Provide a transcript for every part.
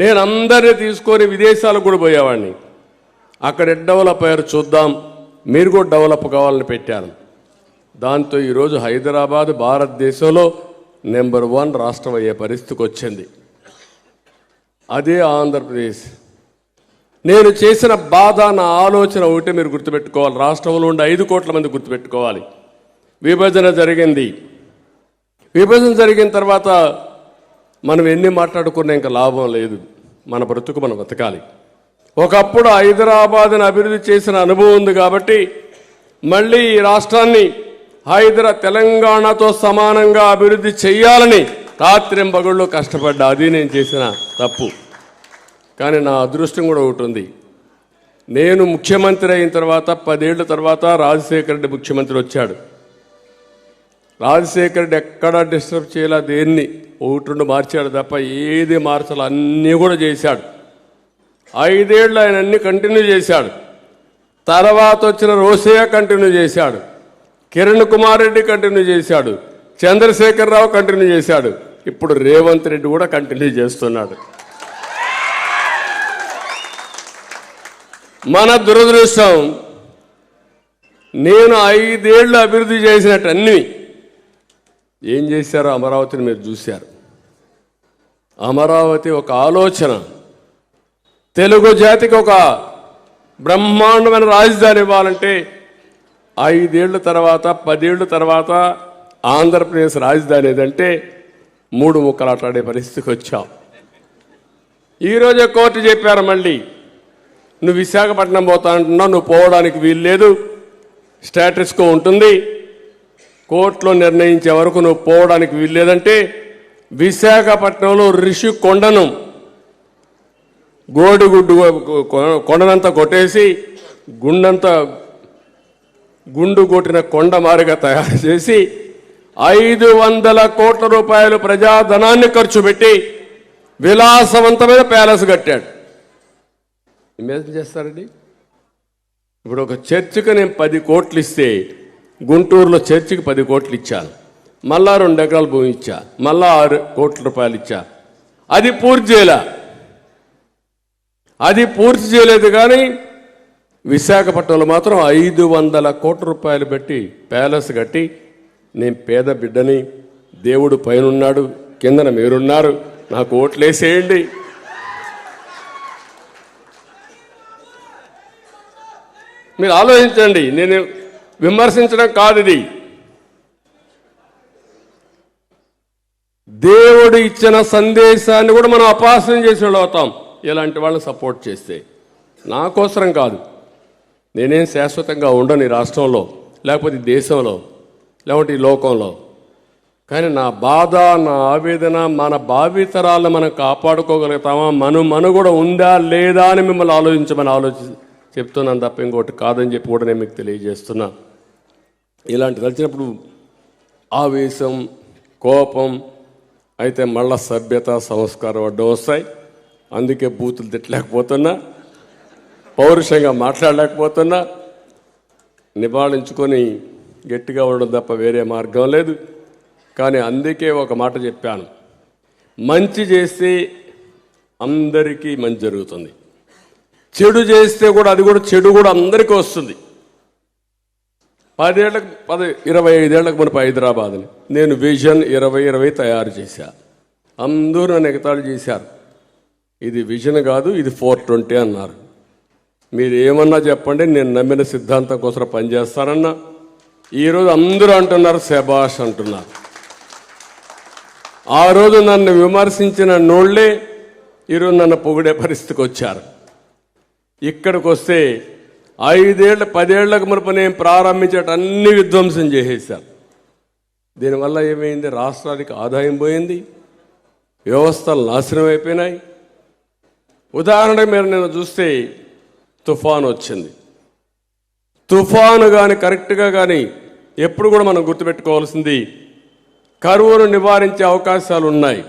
నేను అందరినీ తీసుకొని విదేశాలకు కూడా పోయేవాడిని. అక్కడ డెవలప్ అయ్యారు చూద్దాం మీరు కూడా డెవలప్ కావాలని పెట్టాను. దాంతో ఈరోజు హైదరాబాద్ భారతదేశంలో నెంబర్ వన్ రాష్ట్రం అయ్యే పరిస్థితికి వచ్చింది. అదే ఆంధ్రప్రదేశ్. నేను చేసిన బాధ నా ఆలోచన ఒకటి మీరు గుర్తుపెట్టుకోవాలి. రాష్ట్రంలో ఉండే ఐదు కోట్ల మంది గుర్తుపెట్టుకోవాలి. విభజన జరిగింది. విభజన జరిగిన తర్వాత మనం ఎన్ని మాట్లాడుకున్నా ఇంకా లాభం లేదు. మన బ్రతుకు మనం బతకాలి. ఒకప్పుడు హైదరాబాద్ని అభివృద్ధి చేసిన అనుభవం ఉంది కాబట్టి మళ్ళీ ఈ రాష్ట్రాన్ని హైదరా తెలంగాణతో సమానంగా అభివృద్ధి చేయాలని రాత్రింబగళ్ళు కష్టపడ్డా. అది నేను చేసిన తప్పు. కానీ నా అదృష్టం కూడా ఒకటి ఉంది. నేను ముఖ్యమంత్రి అయిన తర్వాత పదేళ్ళ తర్వాత రాజశేఖర రెడ్డి ముఖ్యమంత్రి వచ్చాడు. రాజశేఖరుడు రెడ్డి ఎక్కడా డిస్టర్బ్ చేయలే దేన్ని. ఒకటి రెండు మార్చాడు తప్ప ఏది మార్చాలి అన్నీ కూడా చేశాడు. ఐదేళ్ళు ఆయన అన్ని కంటిన్యూ చేశాడు. తర్వాత వచ్చిన రోసయ్య కంటిన్యూ చేశాడు. కిరణ్ కుమార్ రెడ్డి కంటిన్యూ చేశాడు. చంద్రశేఖరరావు కంటిన్యూ చేశాడు. ఇప్పుడు రేవంత్ రెడ్డి కూడా కంటిన్యూ చేస్తున్నాడు. మన దురదృష్టం నేను ఐదేళ్ళు అభివృద్ధి చేసినట్టు అన్నీ ఏం చేశారో అమరావతిని మీరు చూశారు? అమరావతి ఒక ఆలోచన. తెలుగు జాతికి ఒక బ్రహ్మాండమైన రాజధాని ఇవ్వాలంటే ఐదేళ్ళ తర్వాత పదేళ్ళ తర్వాత ఆంధ్రప్రదేశ్ రాజధాని ఏదంటే మూడు ముక్కలాట్లాడే పరిస్థితికి వచ్చాం. ఈరోజే కోర్టు చెప్పారు మళ్ళీ నువ్వు విశాఖపట్నం పోతా అంటున్నావు నువ్వు పోవడానికి వీలు లేదు స్టేటస్కో ఉంటుంది కోర్టులో నిర్ణయించే వరకు నువ్వు పోవడానికి వీలు లేదంటే విశాఖపట్నంలో రిషి కొండను గోడిగుడ్డు కొండనంతా కొట్టేసి గుండంతా గుండు కొట్టిన కొండ మారిగా తయారు చేసి ఐదు వందల కోట్ల రూపాయలు ప్రజాధనాన్ని ఖర్చు పెట్టి విలాసవంతమైన ప్యాలెస్ కట్టాడు. ఇమేజిన్ చేస్తారండి? ఇప్పుడు ఒక చర్చికి నేను పది కోట్లు ఇస్తే గుంటూరులో చర్చికి పది కోట్లు ఇచ్చాను మళ్ళా రెండు ఎకరాల భూమి ఇచ్చా. మళ్ళా ఆరు కోట్ల రూపాయలు ఇచ్చా. అది పూర్తి చేయలే. అది పూర్తి చేయలేదు కానీ విశాఖపట్నంలో మాత్రం ఐదు వందల కోట్ల రూపాయలు పెట్టి ప్యాలెస్ కట్టి నేను పేద బిడ్డని దేవుడు పైనున్నాడు కిందన మీరున్నారు నాకు ఓట్లేసేయండి. మీరు ఆలోచించండి. నేను విమర్శించడం కాదు ఇది దేవుడు ఇచ్చిన సందేశాన్ని కూడా మనం అపాసన చేసి అవుతాం ఇలాంటి వాళ్ళని సపోర్ట్ చేస్తే. నా కోసరం కాదు. నేనేం శాశ్వతంగా ఉండను ఈ రాష్ట్రంలో లేకపోతే ఈ దేశంలో లేకపోతే ఈ లోకంలో. కానీ నా బాధ నా ఆవేదన మన భావితరాలను మనం కాపాడుకోగలుగుతామా? మను మను కూడా ఉందా లేదా అని మిమ్మల్ని ఆలోచించమని ఆలోచి చెప్తున్నాను తప్ప ఇంకోటి కాదని చెప్పి కూడా నేను మీకు తెలియజేస్తున్నాను ఇలాంటి వచ్చినప్పుడు ఆవేశం కోపం అయితే మళ్ళా సభ్యత సంస్కారం అడ్డం వస్తాయి. అందుకే బూతులు తిట్టలేకపోతున్నా పౌరుషంగా మాట్లాడలేకపోతున్నా నివాళించుకొని గట్టిగా ఉండడం తప్ప వేరే మార్గం లేదు. కానీ అందుకే ఒక మాట చెప్పాను. మంచి చేస్తే అందరికీ మంచి జరుగుతుంది. చెడు చేస్తే కూడా అది కూడా చెడు కూడా అందరికీ వస్తుంది. పదేళ్ళకు పది ఇరవై ఐదేళ్ళకు మనపు హైదరాబాద్ని. నేను విజన్ ఇరవై ఇరవై తయారు చేశా. అందరూ నన్ను ఎగతాళి చేశారు. ఇది విజన్ కాదు ఇది ఫోర్ ట్వంటీ అన్నారు. మీరు ఏమన్నా చెప్పండి నేను నమ్మిన సిద్ధాంతం కోసం పనిచేస్తానన్నా. ఈరోజు అందరూ అంటున్నారు శబాష్ అంటున్నారు. ఆ రోజు నన్ను విమర్శించిన నోళ్ళే ఈరోజు నన్ను పొగిడే పరిస్థితికి వచ్చారు. ఇక్కడికి వస్తే ఐదేళ్ళ పదేళ్ళకు మునుపు నేను ప్రారంభించేట అన్ని విధ్వంసం చేసేసాను దీనివల్ల ఏమైంది? రాష్ట్రానికి ఆదాయం పోయింది వ్యవస్థలు నాశనం అయిపోయినాయి. ఉదాహరణకు మీరు నేను చూస్తే తుఫాను వచ్చింది. తుఫాను కానీ కరెక్ట్గా కానీ ఎప్పుడు కూడా మనం గుర్తుపెట్టుకోవాల్సింది కరువును నివారించే అవకాశాలు ఉన్నాయి.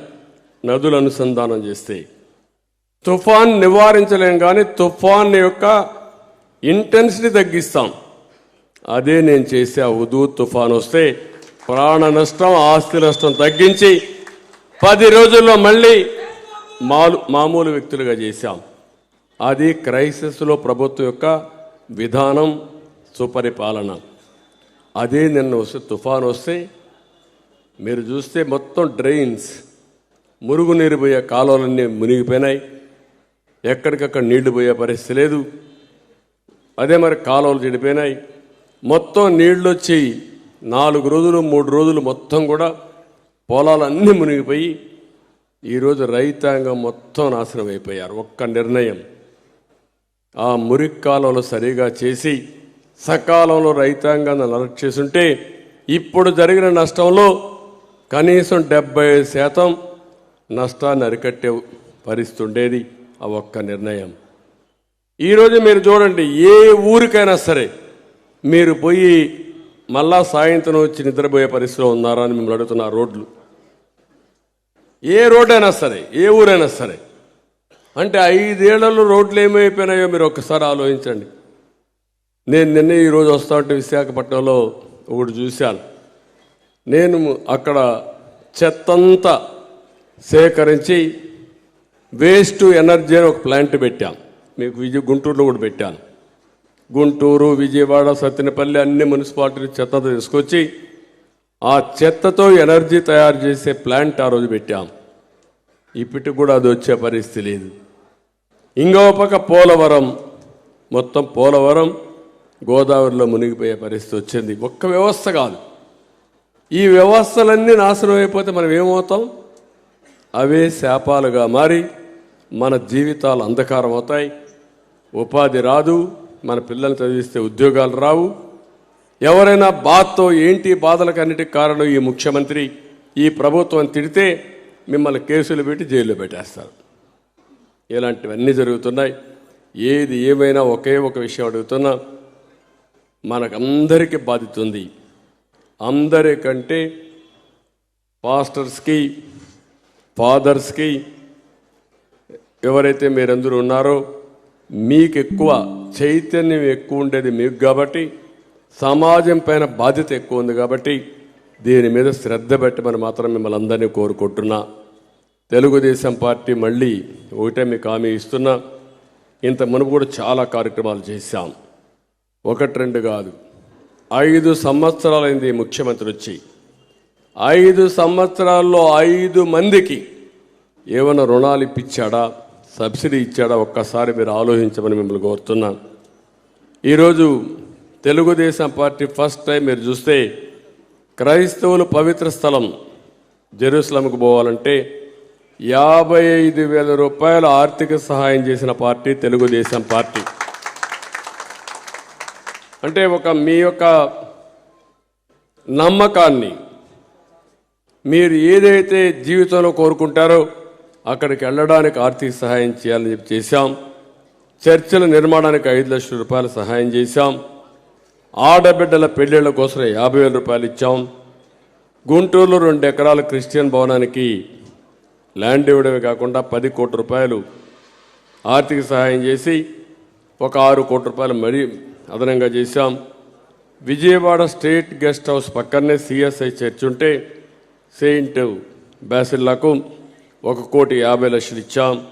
నదులు అనుసంధానం చేస్తే. తుఫాన్ నివారించలేం కానీ తుఫాన్ యొక్క ఇంటెన్సిటీ తగ్గిస్తాం. అదే నేను చేసే ఆ ఉదూ తుఫాన్ వస్తే ప్రాణ నష్టం ఆస్తి నష్టం తగ్గించి పది రోజుల్లో మళ్ళీ మాలు మామూలు వ్యక్తులుగా చేశాం. అది క్రైసిస్లో ప్రభుత్వం యొక్క విధానం సుపరిపాలన. అదే నిన్న వస్తే తుఫాన్ వస్తే మీరు చూస్తే మొత్తం డ్రైన్స్ మురుగునీరు పోయే కాలువలన్నీ మునిగిపోయినాయి. ఎక్కడికక్కడ నీళ్ళు పోయే పరిస్థితి లేదు. అదే మరి కాలువలు చెడిపోయినాయి. మొత్తం నీళ్ళు వచ్చి నాలుగు రోజులు మూడు రోజులు మొత్తం కూడా పొలాలన్నీ మునిగిపోయి ఈరోజు రైతాంగం మొత్తం నాశనం అయిపోయారు. ఒక్క నిర్ణయం. ఆ మురికి కాలువలు సరిగా చేసి సకాలంలో రైతాంగాన్ని అలర్ట్ చేసుంటే ఇప్పుడు జరిగిన నష్టంలో కనీసం డెబ్బై శాతం నష్టాన్ని అరికట్టే పరిస్థితి ఉండేది. ఆ ఒక్క నిర్ణయం. ఈరోజు మీరు చూడండి ఏ ఊరికైనా సరే మీరు పోయి మళ్ళా సాయంత్రం వచ్చి నిద్రపోయే పరిస్థితిలో ఉన్నారా అని మిమ్మల్ని అడుగుతున్న రోడ్లు. ఏ రోడ్డైనా సరే ఏ ఊరైనా సరే అంటే ఐదేళ్ళలో రోడ్లు ఏమైపోయినాయో మీరు ఒక్కసారి ఆలోచించండి. నేను నిన్న ఈరోజు వస్తా ఉంటే విశాఖపట్నంలో ఒకటి చూశాను. నేను అక్కడ చెత్తంతా సేకరించి వేస్ట్ ఎనర్జీ అని ఒక ప్లాంట్ పెట్టాం. మీకు విజయ గుంటూరులో కూడా పెట్టాను. గుంటూరు విజయవాడ సత్తెనపల్లి అన్ని మున్సిపాలిటీలు చెత్త తీసుకొచ్చి ఆ చెత్తతో ఎనర్జీ తయారు చేసే ప్లాంట్ ఆ రోజు పెట్టాం. ఇప్పటికి కూడా అది వచ్చే పరిస్థితి లేదు. ఇంకో పక్క పోలవరం మొత్తం పోలవరం గోదావరిలో మునిగిపోయే పరిస్థితి వచ్చింది. ఒక్క వ్యవస్థ కాదు. ఈ వ్యవస్థలన్నీ నాశనం అయిపోతే మనం ఏమవుతాం? అవే శాపాలుగా మారి మన జీవితాలు అంధకారం అవుతాయి. ఉపాధి రాదు మన పిల్లల్ని చదివిస్తే ఉద్యోగాలు రావు. ఎవరైనా బాధతో ఏంటి బాధలకు అన్నిటికి కారణం ఈ ముఖ్యమంత్రి? ఈ ప్రభుత్వం తిడితే మిమ్మల్ని కేసులు పెట్టి జైల్లో పెట్టేస్తారు. ఇలాంటివన్నీ జరుగుతున్నాయి. ఏది ఏమైనా ఒకే ఒక విషయం అడుగుతున్నా మనకందరికీ బాధితుంది అందరికంటే పాస్టర్స్కి ఫాదర్స్కి ఎవరైతే మీరందరూ ఉన్నారో మీకు ఎక్కువ చైతన్యం ఎక్కువ ఉండేది మీకు కాబట్టి సమాజం పైన బాధ్యత ఎక్కువ ఉంది కాబట్టి దీని మీద శ్రద్ధ పెట్టమని మాత్రం మిమ్మల్ని అందరినీ కోరుకుంటున్నా. తెలుగుదేశం పార్టీ మళ్ళీ ఒకటే మీకు హామీ ఇస్తున్నా. ఇంత మునుపు కూడా చాలా కార్యక్రమాలు చేశాం. ఒకటి రెండు కాదు. ఐదు సంవత్సరాలైంది ముఖ్యమంత్రి వచ్చి. ఐదు సంవత్సరాల్లో ఐదు మందికి ఏమైనా రుణాలు ఇప్పించాడా? సబ్సిడీ ఇచ్చాడా? ఒక్కసారి మీరు ఆలోచించమని మిమ్మల్ని కోరుతున్నాను. ఈరోజు తెలుగుదేశం పార్టీ ఫస్ట్ టైం మీరు చూస్తే క్రైస్తవులు పవిత్ర స్థలం జెరూసలంకు పోవాలంటే యాభై ఐదు వేల రూపాయల ఆర్థిక సహాయం చేసిన పార్టీ తెలుగుదేశం పార్టీ. అంటే ఒక మీ యొక్క నమ్మకాన్ని మీరు ఏదైతే జీవితంలో కోరుకుంటారో అక్కడికి వెళ్ళడానికి ఆర్థిక సహాయం చేయాలని చెప్పి చేశాం. చర్చల నిర్మాణానికి ఐదు లక్షల రూపాయలు సహాయం చేశాం. ఆడబిడ్డల పెళ్ళిళ్ళ కోసం యాభై వేల రూపాయలు ఇచ్చాం. గుంటూరులో రెండు ఎకరాల క్రిస్టియన్ భవనానికి ల్యాండ్ ఇవ్వడమే కాకుండా పది కోట్ల రూపాయలు ఆర్థిక సహాయం చేసి ఒక ఆరు కోట్ల రూపాయలు మరీ అదనంగా చేశాం. విజయవాడ స్టేట్ గెస్ట్ హౌస్ పక్కనే సిఎస్ఐ చర్చ్ ఉంటే సెయింట్ బ్యాసిల్లాకు ఒక కోటి యాభై లక్షలు ఇచ్చాం.